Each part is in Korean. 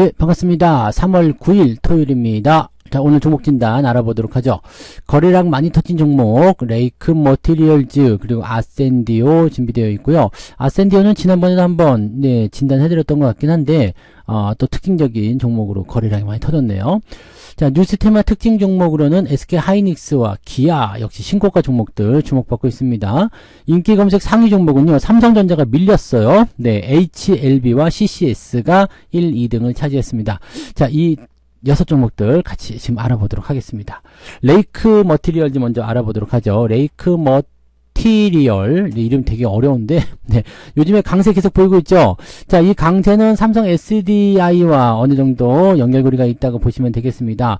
네, 반갑습니다. 3월 9일 토요일입니다. 자, 오늘 종목 진단 알아보도록 하죠. 거래량 많이 터진 종목, 레이크 머티리얼즈, 그리고 아센디오 준비되어 있고요. 아센디오는 지난번에도 한번, 네, 진단해드렸던 것 같긴 한데, 어, 또 특징적인 종목으로 거래량이 많이 터졌네요. 자, 뉴스 테마 특징 종목으로는 SK 하이닉스와 기아 역시 신고가 종목들 주목받고 있습니다. 인기 검색 상위 종목은요, 삼성전자가 밀렸어요. 네, HLB와 CCS가 1, 2등을 차지했습니다. 자, 이 여섯 종목들 같이 지금 알아보도록 하겠습니다. 레이크 머티리얼즈 먼저 알아보도록 하죠. 레이크 머티 리얼 네, 이름 되게 어려운데 네, 요즘에 강세 계속 보이고 있죠. 자, 이 강세는 삼성 SDI와 어느 정도 연결고리가 있다고 보시면 되겠습니다.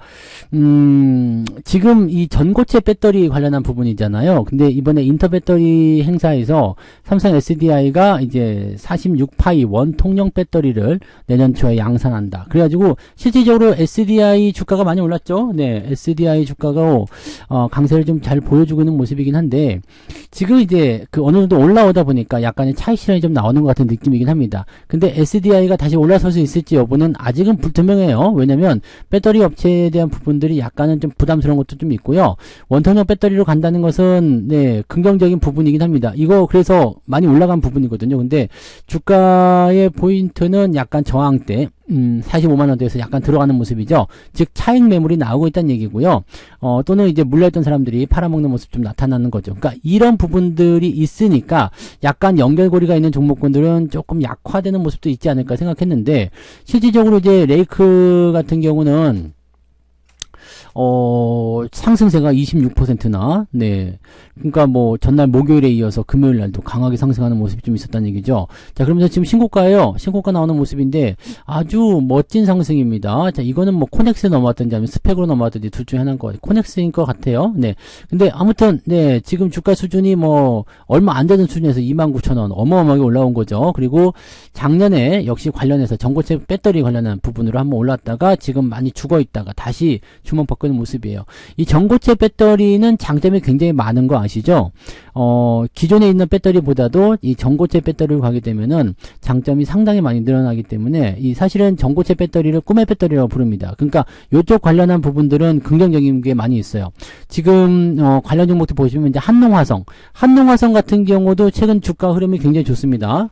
음, 지금 이 전고체 배터리 관련한 부분이잖아요. 근데 이번에 인터 배터리 행사에서 삼성 SDI가 이제 46파이 원 통령 배터리를 내년 초에 양산한다. 그래가지고 실질적으로 SDI 주가가 많이 올랐죠. 네, SDI 주가가 어, 강세를 좀 잘 보여주고 있는 모습이긴 한데 지금 이제 그 어느 정도 올라오다 보니까 약간의 차익 실현이 좀 나오는 것 같은 느낌이긴 합니다. 근데 SDI가 다시 올라설 수 있을지 여부는 아직은 불투명해요. 왜냐면 배터리 업체에 대한 부분들이 약간은 좀 부담스러운 것도 좀 있고요. 원통형 배터리로 간다는 것은 네 긍정적인 부분이긴 합니다. 이거 그래서 많이 올라간 부분이거든요. 근데 주가의 포인트는 약간 저항대 음, 45만원대에서 약간 들어가는 모습이죠. 즉, 차익 매물이 나오고 있다는 얘기고요. 어, 또는 이제 물려있던 사람들이 팔아먹는 모습 좀 나타나는 거죠. 그러니까 이런 부분들이 있으니까 약간 연결고리가 있는 종목군들은 조금 약화되는 모습도 있지 않을까 생각했는데, 실질적으로 이제 레이크 같은 경우는 어, 상승세가 26%나, 네. 그러니까 뭐, 전날 목요일에 이어서 금요일 날도 강하게 상승하는 모습이 좀 있었다는 얘기죠. 자, 그러면서 지금 신고가예요. 신고가 나오는 모습인데, 아주 멋진 상승입니다. 자, 이거는 뭐, 코넥스에 넘어왔든지 아니면 스펙으로 넘어왔든지 둘 중에 하나인 것 같아요. 코넥스인 것 같아요. 네. 근데 아무튼, 네. 지금 주가 수준이 뭐, 얼마 안 되는 수준에서 29,000원 어마어마하게 올라온 거죠. 그리고 작년에 역시 관련해서 전고체 배터리 관련한 부분으로 한번 올랐다가 지금 많이 죽어 있다가 다시 주먹 바꾸는 모습이에요. 이 전고체 배터리는 장점이 굉장히 많은 거 아시죠? 어, 기존에 있는 배터리보다도 이 전고체 배터리를 가게 되면은 장점이 상당히 많이 늘어나기 때문에 이 사실은 전고체 배터리를 꿈의 배터리라고 부릅니다. 그러니까 이쪽 관련한 부분들은 긍정적인 게 많이 있어요. 지금 어, 관련 종목들 보시면 이제 한농화성, 한농화성 같은 경우도 최근 주가 흐름이 굉장히 좋습니다.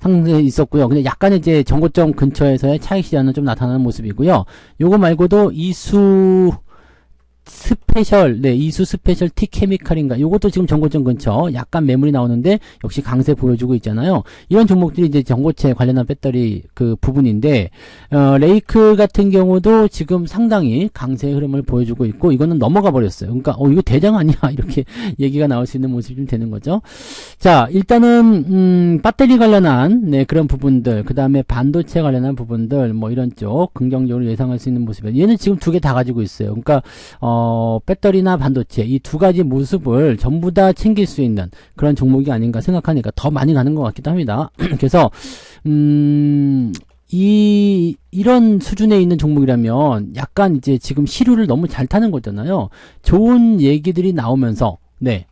상승에 있었고요. 근데 약간 이제 전고점 근처에서의 차익 시장은 좀 나타나는 모습이고요. 요거 말고도 이수 스페셜, 네, 이수 스페셜 티 케미칼인가. 요것도 지금 전고점 근처 약간 매물이 나오는데 역시 강세 보여주고 있잖아요. 이런 종목들이 이제 전고체 관련한 배터리 그 부분인데, 어, 레이크 같은 경우도 지금 상당히 강세 흐름을 보여주고 있고, 이거는 넘어가 버렸어요. 그러니까, 어, 이거 대장 아니야? 이렇게 얘기가 나올 수 있는 모습이 좀 되는 거죠. 자, 일단은, 음, 배터리 관련한, 네, 그런 부분들, 그 다음에 반도체 관련한 부분들, 뭐 이런 쪽, 긍정적으로 예상할 수 있는 모습이에요. 얘는 지금 두 개 다 가지고 있어요. 그러니까, 어, 어, 배터리나 반도체 이 두 가지 모습을 전부 다 챙길 수 있는 그런 종목이 아닌가 생각하니까 더 많이 가는 것 같기도 합니다. 그래서 음, 이 이런 수준에 있는 종목이라면 약간 이제 지금 시류를 너무 잘 타는 거잖아요. 좋은 얘기들이 나오면서 네.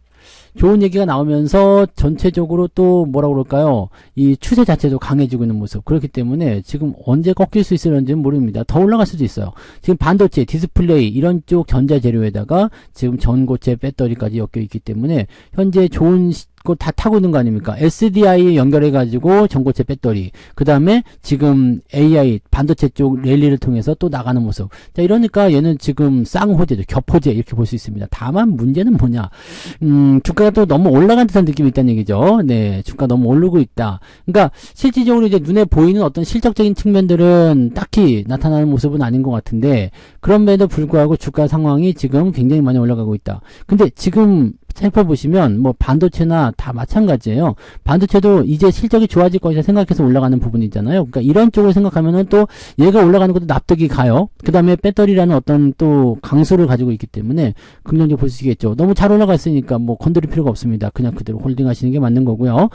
좋은 얘기가 나오면서 전체적으로 또 뭐라 그럴까요? 이 추세 자체도 강해지고 있는 모습. 그렇기 때문에 지금 언제 꺾일 수 있을지는 모릅니다. 더 올라갈 수도 있어요. 지금 반도체, 디스플레이 이런 쪽 전자 재료에다가 지금 전고체 배터리까지 엮여 있기 때문에 현재 좋은 시, 그거 다 타고 있는 거 아닙니까? SDI 연결해가지고 전고체 배터리. 그 다음에 지금 AI 반도체 쪽 랠리를 통해서 또 나가는 모습. 자, 이러니까 얘는 지금 쌍호재죠. 겹호재. 이렇게 볼 수 있습니다. 다만 문제는 뭐냐. 음, 주가가 또 너무 올라간 듯한 느낌이 있다는 얘기죠. 네. 주가 너무 오르고 있다. 그러니까 실질적으로 이제 눈에 보이는 어떤 실적적인 측면들은 딱히 나타나는 모습은 아닌 것 같은데 그럼에도 불구하고 주가 상황이 지금 굉장히 많이 올라가고 있다. 근데 지금 살펴보시면 뭐 반도체나 다 마찬가지예요. 반도체도 이제 실적이 좋아질 것이라 생각해서 올라가는 부분이잖아요. 그러니까 이런 쪽을 생각하면은 또 얘가 올라가는 것도 납득이 가요. 그 다음에 배터리라는 어떤 또 강수를 가지고 있기 때문에 긍정적으로 볼 수 있겠죠. 너무 잘 올라갔으니까 뭐 건드릴 필요가 없습니다. 그냥 그대로 홀딩 하시는 게 맞는 거고요.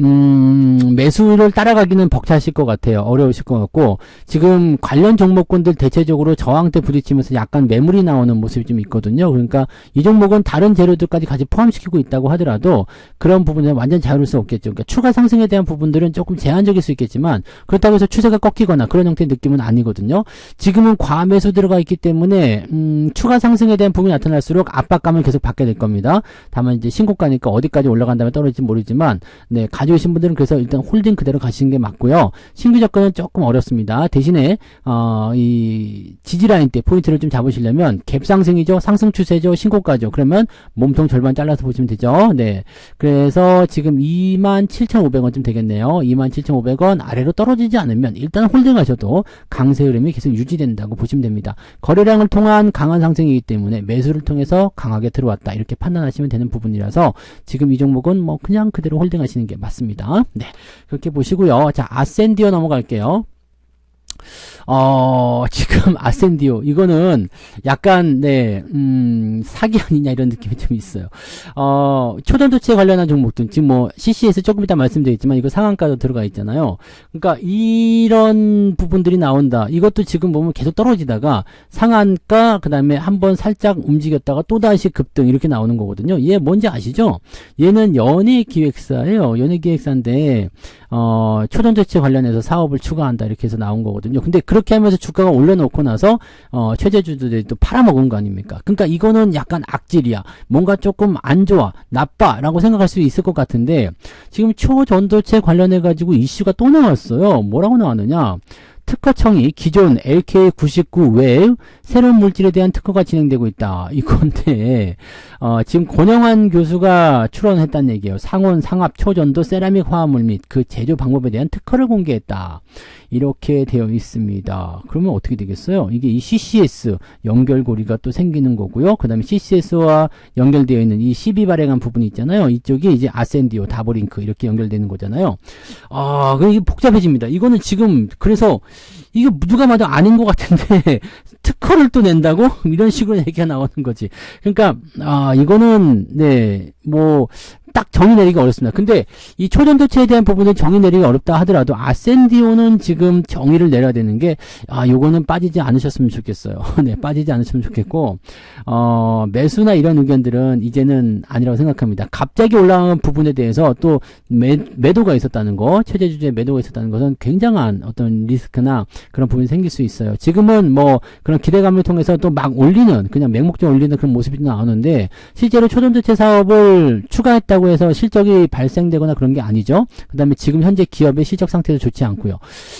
음, 매수를 따라가기는 벅차실 것 같아요. 어려우실 것 같고 지금 관련 종목군들 대체적으로 저항대 부딪히면서 약간 매물이 나오는 모습이 좀 있거든요. 그러니까 이 종목은 다른 재료들까지 같이 포함시키고 있다고 하더라도 그런 부분은 완전 자유로울 수 없겠죠. 그러니까 추가 상승에 대한 부분들은 조금 제한적일 수 있겠지만 그렇다고 해서 추세가 꺾이거나 그런 형태의 느낌은 아니거든요. 지금은 과매수 들어가 있기 때문에 음, 추가 상승에 대한 부분이 나타날수록 압박감을 계속 받게 될 겁니다. 다만 이제 신고가니까 어디까지 올라간 다음에 떨어질지 모르지만 네 가져오신 분들은 그래서 일단 홀딩 그대로 가시는 게 맞고요. 신규 접근은 조금 어렵습니다. 대신에 어, 이 지지 라인 때 포인트를 좀 잡으시려면 갭 상승이죠. 상승 추세죠. 신고가죠. 그러면 몸통 절반 잘라서 보시면 되죠. 네. 그래서 지금 27,500원쯤 되겠네요. 27,500원 아래로 떨어지지 않으면 일단 홀딩 하셔도 강세 흐름이 계속 유지된다고 보시면 됩니다. 거래량을 통한 강한 상승이기 때문에 매수를 통해서 강하게 들어왔다. 이렇게 판단하시면 되는 부분이라서 지금 이 종목은 뭐 그냥 그대로 홀딩 하시는 게 맞습니다. 네. 그렇게 보시고요. 자, 아센디어 넘어갈게요. 어, 지금 아센디오 이거는 약간 네, 음, 사기 아니냐 이런 느낌이 좀 있어요. 어, 초전도체 관련한 종목들 지금 뭐 CCS 조금 이따 말씀드리겠지만 이거 상한가도 들어가 있잖아요. 그러니까 이런 부분들이 나온다. 이것도 지금 보면 계속 떨어지다가 상한가 그다음에 한번 살짝 움직였다가 또 다시 급등 이렇게 나오는 거거든요. 얘 뭔지 아시죠? 얘는 연예 기획사예요. 연예 기획사인데 어, 초전도체 관련해서 사업을 추가한다 이렇게 해서 나온 거거든요. 근데 그렇게 하면서 주가가 올려놓고 나서 어, 최저주들이 또 팔아먹은 거 아닙니까? 그러니까 이거는 약간 악질이야. 뭔가 조금 안 좋아, 나빠라고 생각할 수 있을 것 같은데 지금 초전도체 관련해 가지고 이슈가 또 나왔어요. 뭐라고 나왔느냐? 특허청이 기존 LK99 외에 새로운 물질에 대한 특허가 진행되고 있다. 이건데 어, 지금 권영환 교수가 출원했다는 얘기예요. 상온, 상압, 초전도, 세라믹 화합물 및 그 제조 방법에 대한 특허를 공개했다. 이렇게 되어 있습니다. 그러면 어떻게 되겠어요? 이게 이 CCS 연결고리가 또 생기는 거고요. 그 다음에 CCS와 연결되어 있는 이12 발행한 부분이 있잖아요. 이쪽이 이제 아센디오, 다보링크 이렇게 연결되는 거잖아요. 아, 이게 복잡해집니다. 이거는 지금 그래서 이거 누가 봐도 아닌 것 같은데 특허를 또 낸다고 이런 식으로 얘기가 나오는 거지. 그러니까 아 이거는 네뭐 딱 정의 내리기가 어렵습니다. 근데 이 초전도체에 대한 부분은 정의 내리기가 어렵다 하더라도 아센디오는 지금 정의를 내려야 되는 게 아 요거는 빠지지 않으셨으면 좋겠어요. 네 빠지지 않으셨으면 좋겠고 어 매수나 이런 의견들은 이제는 아니라고 생각합니다. 갑자기 올라간 부분에 대해서 또 매, 매도가 있었다는 거 최대 주제 매도가 있었다는 것은 굉장한 어떤 리스크나 그런 부분이 생길 수 있어요. 지금은 뭐 그런 기대감을 통해서 또 막 올리는 그냥 맹목적 올리는 그런 모습이 나오는데 실제로 초전도체 사업을 추가했다고 한다고 해서 실적이 발생되거나 그런 게 아니죠. 그 다음에 지금 현재 기업의 실적 상태도 좋지 않고요.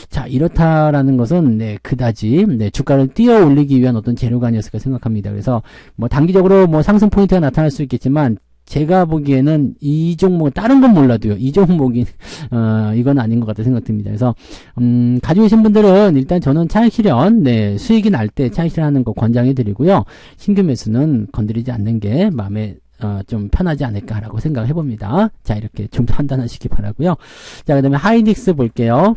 자, 이렇다라는 것은, 네, 그다지, 네, 주가를 띄어 올리기 위한 어떤 재료가 아니었을까 생각합니다. 그래서, 뭐, 단기적으로 뭐 상승 포인트가 나타날 수 있겠지만, 제가 보기에는 이 종목, 다른 건 몰라도요. 이 종목이, 어, 이건 아닌 것 같다 생각됩니다. 그래서, 음, 가지고 계신 분들은 일단 저는 차익 실현, 네, 수익이 날 때 차익 실현하는 거 권장해 드리고요. 신규 매수는 건드리지 않는 게 마음에 어, 좀 편하지 않을까라고 생각을 해봅니다. 자, 이렇게 좀 판단하시기 바라고요 자, 그 다음에 하이닉스 볼게요.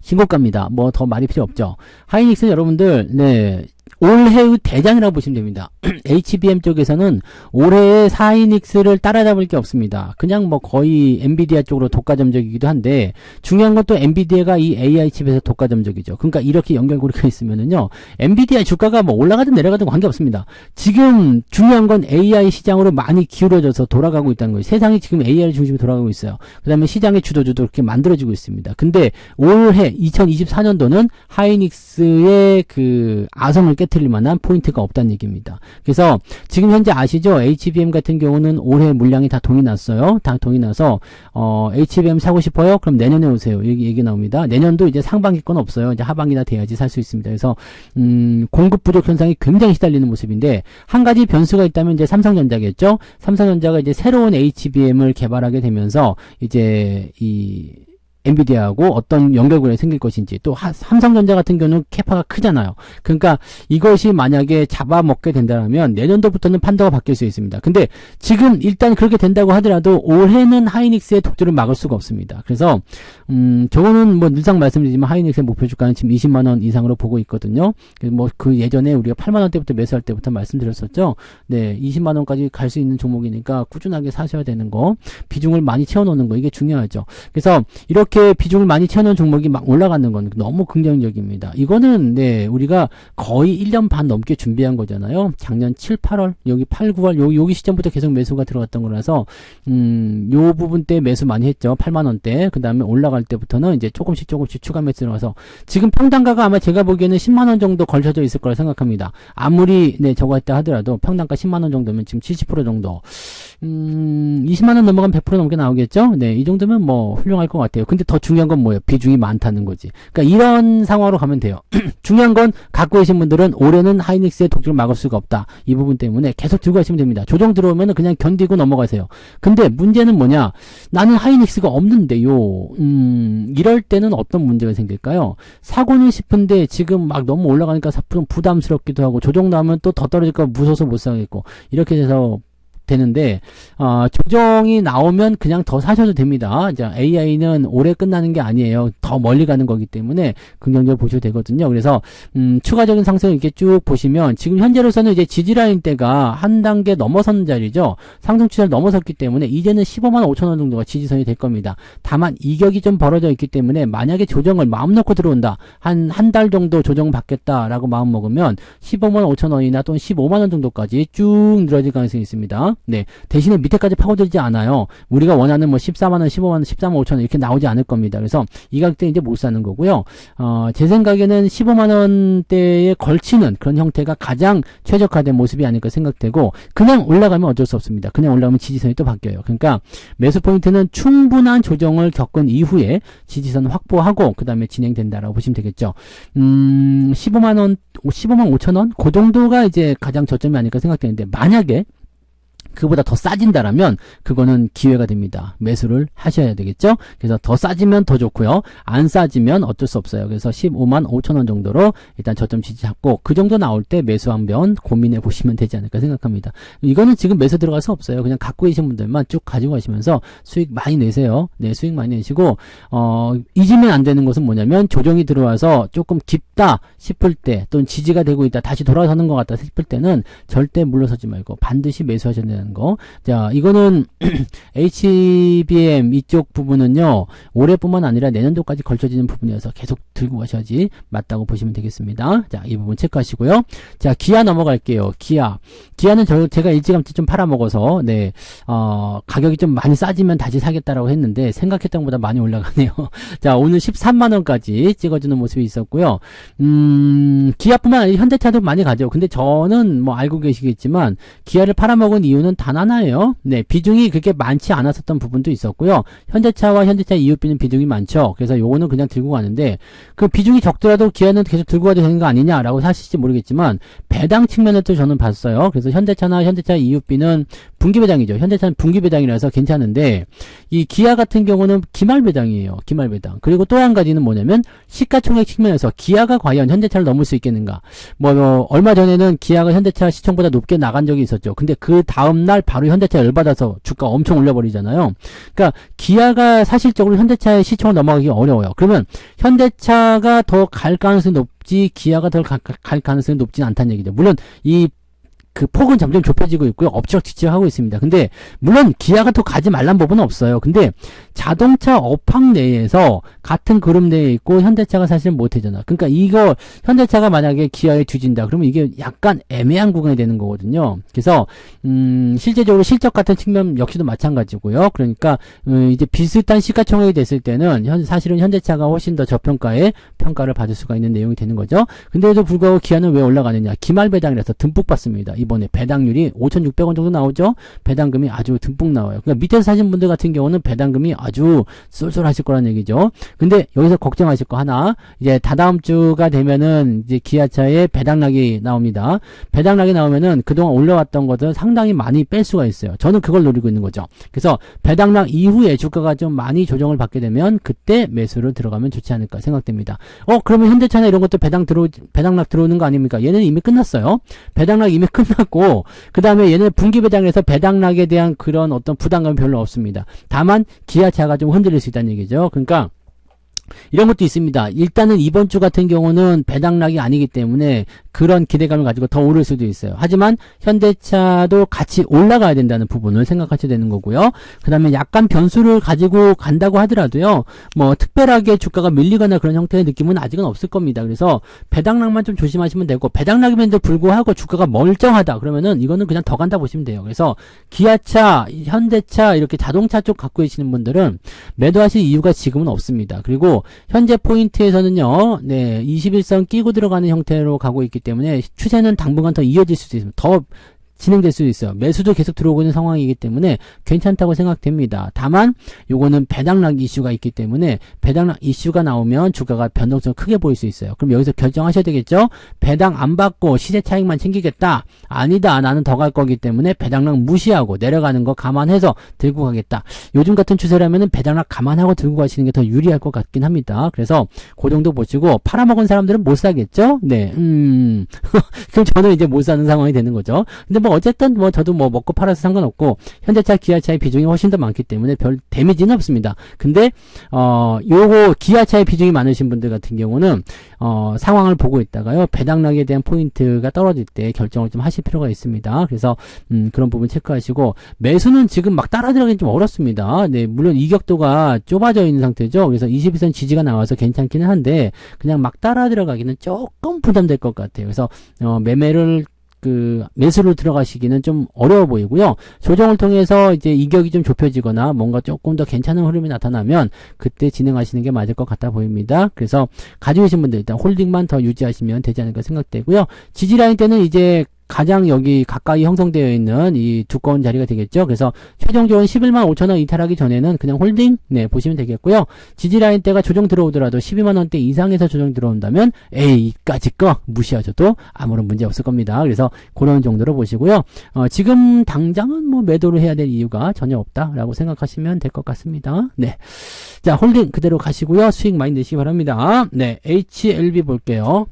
신고가입니다. 뭐 더 말이 필요 없죠. 하이닉스 여러분들, 네, 올해의 대장이라고 보시면 됩니다. HBM 쪽에서는 올해의 사이닉스를 따라잡을 게 없습니다. 그냥 뭐 거의 엔비디아 쪽으로 독과점적이기도 한데 중요한 건 또 엔비디아가 이 AI 칩에서 독과점적이죠. 그러니까 이렇게 연결고리가 있으면은요. 엔비디아 주가가 뭐 올라가든 내려가든 관계없습니다. 지금 중요한 건 AI 시장으로 많이 기울어져서 돌아가고 있다는 거예요. 세상이 지금 AI를 중심으로 돌아가고 있어요. 그 다음에 시장의 주도주도 그렇게 만들어지고 있습니다. 근데 올해 2024년도는 하이닉스의 그 아성을 깨 깨뜨릴 만한 포인트가 없다는 얘기입니다. 그래서 지금 현재 아시죠? HBM 같은 경우는 올해 물량이 다 동이 났어요. 다 동이 나서 어, HBM 사고 싶어요? 그럼 내년에 오세요. 여기 얘기 나옵니다. 내년도 이제 상반기 건 없어요. 이제 하반기나 돼야지 살 수 있습니다. 그래서 음, 공급 부족 현상이 굉장히 시달리는 모습인데 한 가지 변수가 있다면 이제 삼성전자겠죠. 삼성전자가 이제 새로운 HBM을 개발하게 되면서 이제 이 엔비디아하고 어떤 연결고리가 생길 것인지 또 하- 삼성전자 같은 경우는 캐파가 크잖아요. 그러니까 이것이 만약에 잡아먹게 된다면 내년도부터는 판도가 바뀔 수 있습니다. 근데 지금 일단 그렇게 된다고 하더라도 올해는 하이닉스의 독주를 막을 수가 없습니다. 그래서 음 저거는 뭐 늘상 말씀드리지만 하이닉스의 목표 주가는 지금 20만 원 이상으로 보고 있거든요. 뭐 그 예전에 우리가 8만 원대부터 매수할 때부터 말씀드렸었죠. 네, 20만 원까지 갈 수 있는 종목이니까 꾸준하게 사셔야 되는 거, 비중을 많이 채워놓는 거 이게 중요하죠. 그래서 이렇게 비중을 많이 채워놓은 종목이 막 올라가는 건 너무 긍정적입니다. 이거는 네 우리가 거의 1년 반 넘게 준비한 거잖아요. 작년 7, 8월 여기 8, 9월 요 여기 시점부터 계속 매수가 들어갔던 거라서 음, 요 부분 때 매수 많이 했죠. 8만 원대. 그 다음에 올라갈 때부터는 이제 조금씩 조금씩 추가 매수 들어가서 지금 평단가가 아마 제가 보기에는 10만 원 정도 걸쳐져 있을 거라 생각합니다. 아무리 네 저거 했다 하더라도 평단가 10만 원 정도면 지금 70% 정도. 음, 20만 원 넘어가면 100% 넘게 나오겠죠? 네, 이 정도면 뭐 훌륭할 것 같아요. 근데 더 중요한 건 뭐예요? 비중이 많다는 거지. 그러니까 이런 상황으로 가면 돼요. 중요한 건 갖고 계신 분들은 올해는 하이닉스의 독주를 막을 수가 없다. 이 부분 때문에 계속 들고 가시면 됩니다. 조정 들어오면 그냥 견디고 넘어가세요. 근데 문제는 뭐냐? 나는 하이닉스가 없는데요. 음, 이럴 때는 어떤 문제가 생길까요? 사고는 싶은데 지금 막 너무 올라가니까 좀 부담스럽기도 하고 조정 나오면 또 더 떨어질까 무서워서 못 사겠고 이렇게 돼서 되는데 어, 조정이 나오면 그냥 더 사셔도 됩니다. 자, AI는 올해 끝나는 게 아니에요. 더 멀리 가는 거기 때문에 긍정적으로 보셔도 되거든요. 그래서 음, 추가적인 상승 이렇게 쭉 보시면 지금 현재로서는 이제 지지라인 때가 한 단계 넘어선 자리죠. 상승 추세를 넘어섰기 때문에 이제는 15만 5천 원 정도가 지지선이 될 겁니다. 다만 이격이 좀 벌어져 있기 때문에 만약에 조정을 마음 놓고 들어온다. 한 한 달 정도 조정 받겠다라고 마음 먹으면 15만 5천 원이나 또는 15만 원 정도까지 쭉 늘어질 가능성이 있습니다. 네. 대신에 밑에까지 파고들지 않아요. 우리가 원하는 뭐 14만 원, 15만 원, 13만 5천 원 이렇게 나오지 않을 겁니다. 그래서 이 가격대 이제 못 사는 거고요. 어, 제 생각에는 15만 원대에 걸치는 그런 형태가 가장 최적화된 모습이 아닐까 생각되고 그냥 올라가면 어쩔 수 없습니다. 그냥 올라가면 지지선이 또 바뀌어요. 그러니까 매수 포인트는 충분한 조정을 겪은 이후에 지지선 확보하고 그 다음에 진행된다라고 보시면 되겠죠. 음, 15만 원, 15만 5천 원? 그 정도가 이제 가장 저점이 아닐까 생각되는데 만약에 그보다 더 싸진다라면 그거는 기회가 됩니다. 매수를 하셔야 되겠죠? 그래서 더 싸지면 더 좋고요. 안 싸지면 어쩔 수 없어요. 그래서 15만 5천 원 정도로 일단 저점 지지 잡고 그 정도 나올 때 매수 한번 고민해 보시면 되지 않을까 생각합니다. 이거는 지금 매수 들어갈 수 없어요. 그냥 갖고 계신 분들만 쭉 가지고 가시면서 수익 많이 내세요. 네, 수익 많이 내시고 어, 잊으면 안 되는 것은 뭐냐면 조정이 들어와서 조금 깊다 싶을 때 또는 지지가 되고 있다 다시 돌아서는 것 같다 싶을 때는 절대 물러서지 말고 반드시 매수하셔야 되는 거. 자, 이거는 HBM 이쪽 부분은요. 올해뿐만 아니라 내년도까지 걸쳐지는 부분이어서 계속 들고 가셔야지 맞다고 보시면 되겠습니다. 자, 이 부분 체크하시고요. 자, 기아 넘어갈게요. 기아. 기아는 저 제가 일찌감치 좀 팔아먹어서 네. 어, 가격이 좀 많이 싸지면 다시 사겠다라고 했는데 생각했던 것보다 많이 올라가네요. 자, 오늘 13만 원까지 찍어주는 모습이 있었고요. 음, 기아뿐만 아니라 현대차도 많이 가죠. 근데 저는 뭐 알고 계시겠지만 기아를 팔아먹은 이유는 단 하나예요. 네, 비중이 그렇게 많지 않았었던 부분도 있었고요. 현대차와 현대차 이웃비는 비중이 많죠. 그래서 요거는 그냥 들고 가는데 그 비중이 적더라도 기아는 계속 들고 가도 되는 거 아니냐라고 사실지 모르겠지만 배당 측면에도 저는 봤어요. 그래서 현대차나 현대차 이웃비는 분기 배당이죠. 현대차는 분기 배당이라서 괜찮은데 이 기아 같은 경우는 기말 배당이에요. 기말 배당. 그리고 또 한 가지는 뭐냐면 시가총액 측면에서 기아가 과연 현대차를 넘을 수 있겠는가? 뭐, 뭐 얼마 전에는 기아가 현대차 시총보다 높게 나간 적이 있었죠. 근데 그 다음 날 바로 현대차 열받아서 주가 엄청 올려버리잖아요. 그러니까 기아가 사실적으로 현대차의 시총을 넘어가기 어려워요. 그러면 현대차가 더 갈 가능성이 높지 기아가 더 갈 가능성이 높지는 않다는 얘기죠. 물론 이 그 폭은 점점 좁혀지고 있고요. 엎치락 뒤치락 하고 있습니다. 근데 물론 기아가 더 가지 말란 법은 없어요. 근데 자동차 업황 내에서 같은 그룹 내에 있고 현대차가 사실 못하잖아. 그러니까 이거 현대차가 만약에 기아에 뒤진다. 그러면 이게 약간 애매한 구간이 되는 거거든요. 그래서 음, 실제적으로 실적 같은 측면 역시도 마찬가지고요. 그러니까 음, 이제 비슷한 시가총액이 됐을 때는 현, 사실은 현대차가 훨씬 더 저평가에 평가를 받을 수가 있는 내용이 되는 거죠. 근데도 불구하고 기아는 왜 올라가느냐? 기말 배당이라서 듬뿍 받습니다. 이 이번에 배당률이 5,600원 정도 나오죠. 배당금이 아주 듬뿍 나와요. 그러니까 밑에서 사신 분들 같은 경우는 배당금이 아주 쏠쏠하실 거란 얘기죠. 근데 여기서 걱정하실 거 하나 이제 다다음 주가 되면은 이제 기아차에 배당락이 나옵니다. 배당락이 나오면은 그동안 올라왔던 것들 상당히 많이 뺄 수가 있어요. 저는 그걸 노리고 있는 거죠. 그래서 배당락 이후에 주가가 좀 많이 조정을 받게 되면 그때 매수를 들어가면 좋지 않을까 생각됩니다. 어 그러면 현대차나 이런 것도 배당 들어 배당락 들어오는 거 아닙니까? 얘는 이미 끝났어요. 배당락 이미 끝 났고 그 다음에 얘는 분기 배당에서 배당락에 대한 그런 어떤 부담감이 별로 없습니다. 다만 기아차가 좀 흔들릴 수 있다는 얘기죠. 그러니까 이런 것도 있습니다. 일단은 이번 주 같은 경우는 배당락이 아니기 때문에 그런 기대감을 가지고 더 오를 수도 있어요. 하지만 현대차도 같이 올라가야 된다는 부분을 생각하셔야 되는 거고요. 그 다음에 약간 변수를 가지고 간다고 하더라도요. 뭐 특별하게 주가가 밀리거나 그런 형태의 느낌은 아직은 없을 겁니다. 그래서 배당락만 좀 조심하시면 되고 배당락임에도 불구하고 주가가 멀쩡하다. 그러면은 이거는 그냥 더 간다 보시면 돼요. 그래서 기아차, 현대차 이렇게 자동차 쪽 갖고 계시는 분들은 매도하실 이유가 지금은 없습니다. 그리고 현재 포인트에서는요, 네, 21선 끼고 들어가는 형태로 가고 있기 때문에 추세는 당분간 더 이어질 수도 있습니다. 더 진행될 수도 있어요. 매수도 계속 들어오고 있는 상황이기 때문에 괜찮다고 생각됩니다. 다만 요거는 배당락 이슈가 있기 때문에 배당락 이슈가 나오면 주가가 변동성 크게 보일 수 있어요. 그럼 여기서 결정하셔야 되겠죠? 배당 안 받고 시세 차익만 챙기겠다. 아니다. 나는 더 갈 거기 때문에 배당락 무시하고 내려가는 거 감안해서 들고 가겠다. 요즘 같은 추세라면은 배당락 감안하고 들고 가시는 게 더 유리할 것 같긴 합니다. 그래서 그 정도 보시고 팔아먹은 사람들은 못 사겠죠? 네. 음. 그럼 저는 이제 못 사는 상황이 되는 거죠. 근데 뭐 어쨌든 뭐 저도 뭐 먹고 팔아서 상관없고 현대차, 기아차의 비중이 훨씬 더 많기 때문에 별 데미지는 없습니다. 근데 어 요거 기아차의 비중이 많으신 분들 같은 경우는 어 상황을 보고 있다가요 배당락에 대한 포인트가 떨어질 때 결정을 좀 하실 필요가 있습니다. 그래서 음 그런 부분 체크하시고 매수는 지금 막 따라 들어가긴 좀 어렵습니다. 네 물론 이격도가 좁아져 있는 상태죠. 그래서 21선 지지가 나와서 괜찮기는 한데 그냥 막 따라 들어가기는 조금 부담될 것 같아요. 그래서 어 매매를 그 매수로 들어가시기는 좀 어려워 보이고요. 조정을 통해서 이제 이격이 좀 좁혀지거나 뭔가 조금 더 괜찮은 흐름이 나타나면 그때 진행하시는 게 맞을 것 같아 보입니다. 그래서 가지고 계신 분들 일단 홀딩만 더 유지하시면 되지 않을까 생각되고요. 지지 라인 때는 이제 가장 여기 가까이 형성되어 있는 이 두꺼운 자리가 되겠죠. 그래서 최종 조언 11만 5천원 이탈하기 전에는 그냥 홀딩 네 보시면 되겠고요. 지지 라인 때가 조정 들어오더라도 12만 원대 이상에서 조정 들어온다면 A까지 거 무시하셔도 아무런 문제 없을 겁니다. 그래서 그런 정도로 보시고요. 어, 지금 당장은 뭐 매도를 해야 될 이유가 전혀 없다라고 생각하시면 될 것 같습니다. 네. 자, 홀딩 그대로 가시고요. 수익 많이 내시기 바랍니다. 네, HLB 볼게요.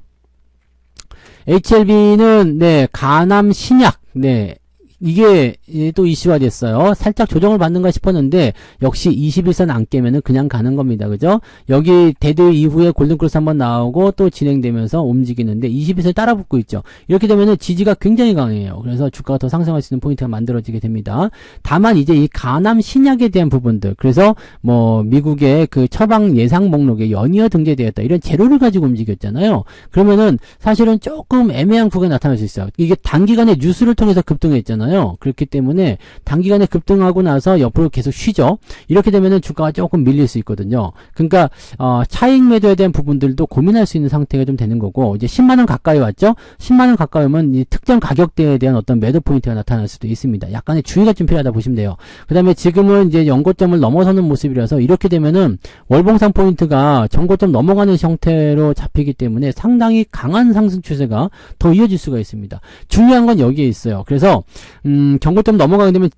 HLB는 네 가남 신약 네 이게 또 이슈화 됐어요. 살짝 조정을 받는가 싶었는데 역시 21선 안 깨면은 그냥 가는 겁니다. 그죠? 여기 데드 이후에 골든크로스 한번 나오고 또 진행되면서 움직이는데 21선 따라 붙고 있죠. 이렇게 되면은 지지가 굉장히 강해요. 그래서 주가가 더 상승할 수 있는 포인트가 만들어지게 됩니다. 다만 이제 이 가남 신약에 대한 부분들 그래서 뭐 미국의 그 처방 예상 목록에 연이어 등재되었다 이런 재료를 가지고 움직였잖아요. 그러면은 사실은 조금 애매한 구간이 나타날 수 있어요. 이게 단기간에 뉴스를 통해서 급등했잖아요. 있잖아요. 그렇기 때문에 단기간에 급등하고 나서 옆으로 계속 쉬죠. 이렇게 되면은 주가가 조금 밀릴 수 있거든요. 그러니까 어, 차익 매도에 대한 부분들도 고민할 수 있는 상태가 좀 되는 거고 이제 10만 원 가까이 왔죠. 10만 원 가까이 오면 이 특정 가격대에 대한 어떤 매도 포인트가 나타날 수도 있습니다. 약간의 주의가 좀 필요하다 보시면 돼요. 그다음에 지금은 이제 연고점을 넘어서는 모습이라서 이렇게 되면은 월봉상 포인트가 전고점 넘어가는 형태로 잡히기 때문에 상당히 강한 상승 추세가 더 이어질 수가 있습니다. 중요한 건 여기에 있어요. 그래서 음, 경고점 넘어가게 되면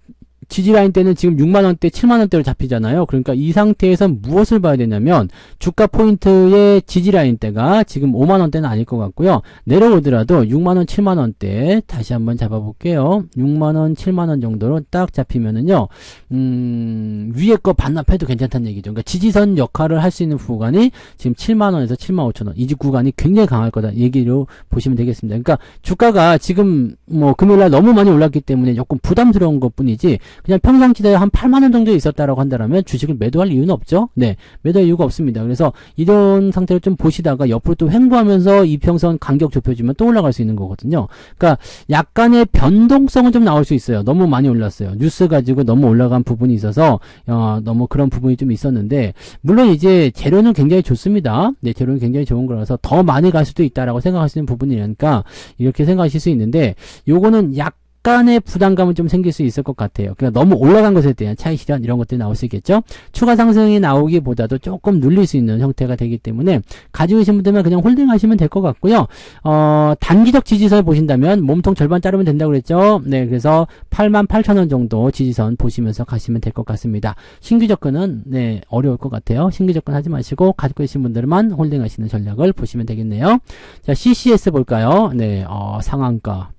지지라인 때는 지금 6만원대, 7만원대로 잡히잖아요. 그러니까 이 상태에서 무엇을 봐야 되냐면 주가 포인트의 지지라인 때가 지금 5만원대는 아닐 것 같고요. 내려오더라도 6만원, 7만원대 다시 한번 잡아볼게요. 6만원, 7만원 정도로 딱 잡히면은요. 음, 위에 거 반납해도 괜찮다는 얘기죠. 그러니까 지지선 역할을 할 수 있는 구간이 지금 7만원에서 7만 5천원. 이 집 구간이 굉장히 강할 거다. 얘기로 보시면 되겠습니다. 그러니까 주가가 지금 뭐 금요일날 너무 많이 올랐기 때문에 조금 부담스러운 것 뿐이지 그냥 평상시대에 한 8만 원 정도 있었다라고 한다면 주식을 매도할 이유는 없죠. 네, 매도할 이유가 없습니다. 그래서 이런 상태로 좀 보시다가 옆으로 또 횡보하면서 이평선 간격 좁혀지면 또 올라갈 수 있는 거거든요. 그러니까 약간의 변동성은 좀 나올 수 있어요. 너무 많이 올랐어요. 뉴스 가지고 너무 올라간 부분이 있어서 어, 너무 그런 부분이 좀 있었는데 물론 이제 재료는 굉장히 좋습니다. 네, 재료는 굉장히 좋은 거라서 더 많이 갈 수도 있다라고 생각하시는 부분이니까 이렇게 생각하실 수 있는데 요거는 약 간의 부담감은 좀 생길 수 있을 것 같아요. 그러니까 너무 올라간 것에 대한 차익 실현 이런 것들이 나올 수 있겠죠. 추가 상승이 나오기보다도 조금 눌릴 수 있는 형태가 되기 때문에 가지고 계신 분들만 그냥 홀딩하시면 될 것 같고요. 어, 단기적 지지선 보신다면 몸통 절반 자르면 된다고 그랬죠. 네, 그래서 8만 8천 원 정도 지지선 보시면서 가시면 될 것 같습니다. 신규 접근은 네, 어려울 것 같아요. 신규 접근 하지 마시고 가지고 계신 분들만 홀딩하시는 전략을 보시면 되겠네요. 자, CCS 볼까요? 네, 어, 상한가.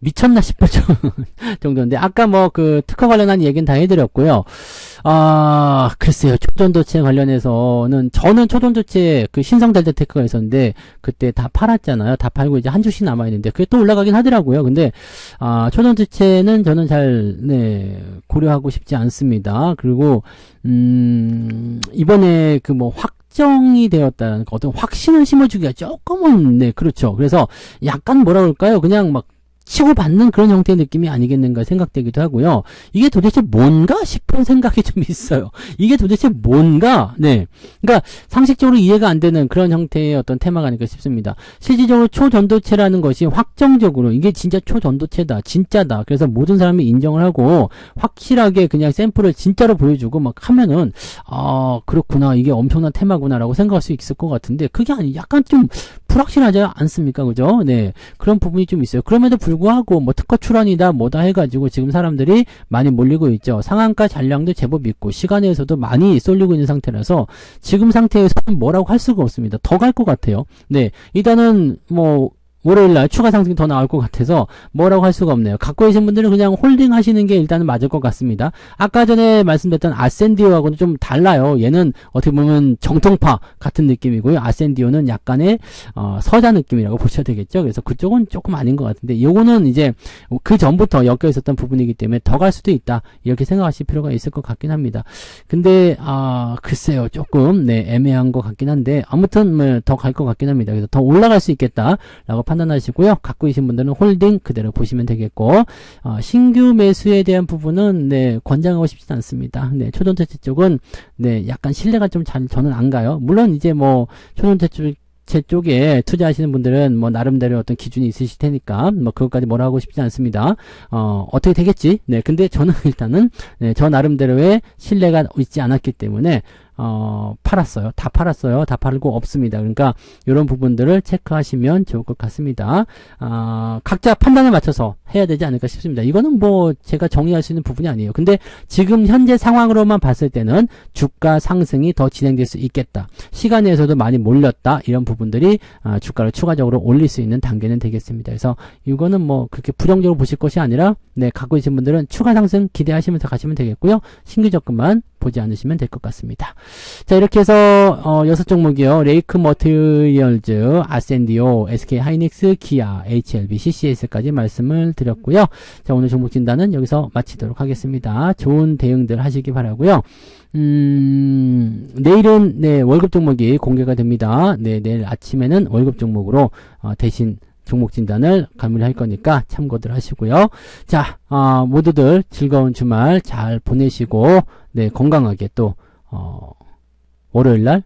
미쳤나 싶을 정도인데 아까 뭐 그 특허 관련한 얘기는 다 해드렸고요. 아 글쎄요 초전도체 관련해서는 저는 초전도체 그 신성델타테크가 있었는데 그때 다 팔았잖아요. 다 팔고 이제 한 주씩 남아 있는데 그게 또 올라가긴 하더라고요. 근데 아 초전도체는 저는 잘 네, 고려하고 싶지 않습니다. 그리고 음 이번에 그뭐 확정이 되었다는 그 어떤 확신을 심어주기가 조금은 네 그렇죠. 그래서 약간 뭐라 그럴까요? 그냥 막 치고받는 그런 형태의 느낌이 아니겠는가 생각되기도 하고요. 이게 도대체 뭔가 싶은 생각이 좀 있어요. 이게 도대체 뭔가, 네. 그러니까 상식적으로 이해가 안 되는 그런 형태의 어떤 테마가 아닐까 싶습니다. 실질적으로 초전도체라는 것이 확정적으로 이게 진짜 초전도체다, 진짜다. 그래서 모든 사람이 인정을 하고 확실하게 그냥 샘플을 진짜로 보여주고 막 하면은 아 그렇구나 이게 엄청난 테마구나라고 생각할 수 있을 것 같은데 그게 아니 약간 좀 불확실하지 않습니까, 그죠? 네 그런 부분이 좀 있어요. 그럼에도 불구하고 뭐 특허 출원이다 뭐다 해가지고 지금 사람들이 많이 몰리고 있죠. 상한가 잔량도 제법 있고 시간에서도 많이 쏠리고 있는 상태라서 지금 상태에서는 뭐라고 할 수가 없습니다. 더 갈 것 같아요. 네 일단은 뭐 월요일날 추가 상승이 더 나올 것 같아서 뭐라고 할 수가 없네요. 갖고 계신 분들은 그냥 홀딩 하시는 게 일단은 맞을 것 같습니다. 아까 전에 말씀드렸던 아센디오하고는 좀 달라요. 얘는 어떻게 보면 정통파 같은 느낌이고요. 아센디오는 약간의 어, 서자 느낌이라고 보셔야 되겠죠. 그래서 그쪽은 조금 아닌 것 같은데 요거는 이제 그 전부터 엮여 있었던 부분이기 때문에 더 갈 수도 있다. 이렇게 생각하실 필요가 있을 것 같긴 합니다. 근데 아 글쎄요. 조금 네 애매한 것 같긴 한데 아무튼 뭐 더 갈 것 같긴 합니다. 그래서 더 올라갈 수 있겠다라고 판단하시고요. 갖고 계신 분들은 홀딩 그대로 보시면 되겠고 어, 신규 매수에 대한 부분은 네 권장하고 싶지 않습니다. 네 초전도체 쪽은 네 약간 신뢰가 좀 잘 저는 안 가요. 물론 이제 뭐 초전도체 제 쪽에 투자하시는 분들은 뭐 나름대로 어떤 기준이 있으실 테니까 뭐 그것까지 뭐라 하고 싶지 않습니다. 어 어떻게 되겠지? 네 근데 저는 일단은 네, 저 나름대로의 신뢰가 있지 않았기 때문에 어, 팔았어요. 다 팔았어요. 다 팔고 없습니다. 그러니까 이런 부분들을 체크하시면 좋을 것 같습니다. 아, 각자 판단에 맞춰서 해야 되지 않을까 싶습니다. 이거는 뭐 제가 정의할 수 있는 부분이 아니에요. 근데 지금 현재 상황으로만 봤을 때는 주가 상승이 더 진행될 수 있겠다. 시간에서도 많이 몰렸다. 이런 부분들이 아, 주가를 추가적으로 올릴 수 있는 단계는 되겠습니다. 그래서 이거는 뭐 그렇게 부정적으로 보실 것이 아니라 네, 갖고 계신 분들은 추가 상승 기대하시면서 가시면 되겠고요. 신규 접근만 보지 않으시면 될 것 같습니다. 자, 이렇게 해서, 어, 여섯 종목이요. 레이크 머티리얼즈, 아센디오, SK 하이닉스, 기아, HLB, CCS까지 말씀을 드렸고요. 자, 오늘 종목 진단은 여기서 마치도록 하겠습니다. 좋은 대응들 하시기 바라고요. 음, 내일은, 네, 월급 종목이 공개가 됩니다. 네, 내일 아침에는 월급 종목으로, 어, 대신 종목 진단을 가물할 거니까 참고들 하시고요. 자, 어, 모두들 즐거운 주말 잘 보내시고, 네, 건강하게 또, 어, 월요일날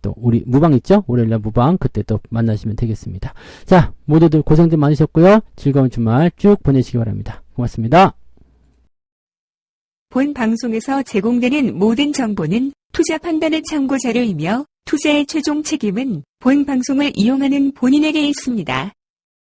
또 우리 무방 있죠? 월요일날 무방 그때 또 만나시면 되겠습니다. 자, 모두들 고생들 많으셨고요. 즐거운 주말 쭉 보내시기 바랍니다. 고맙습니다. 본 방송에서 제공되는 모든 정보는 투자 판단의 참고 자료이며 투자의 최종 책임은 본 방송을 이용하는 본인에게 있습니다.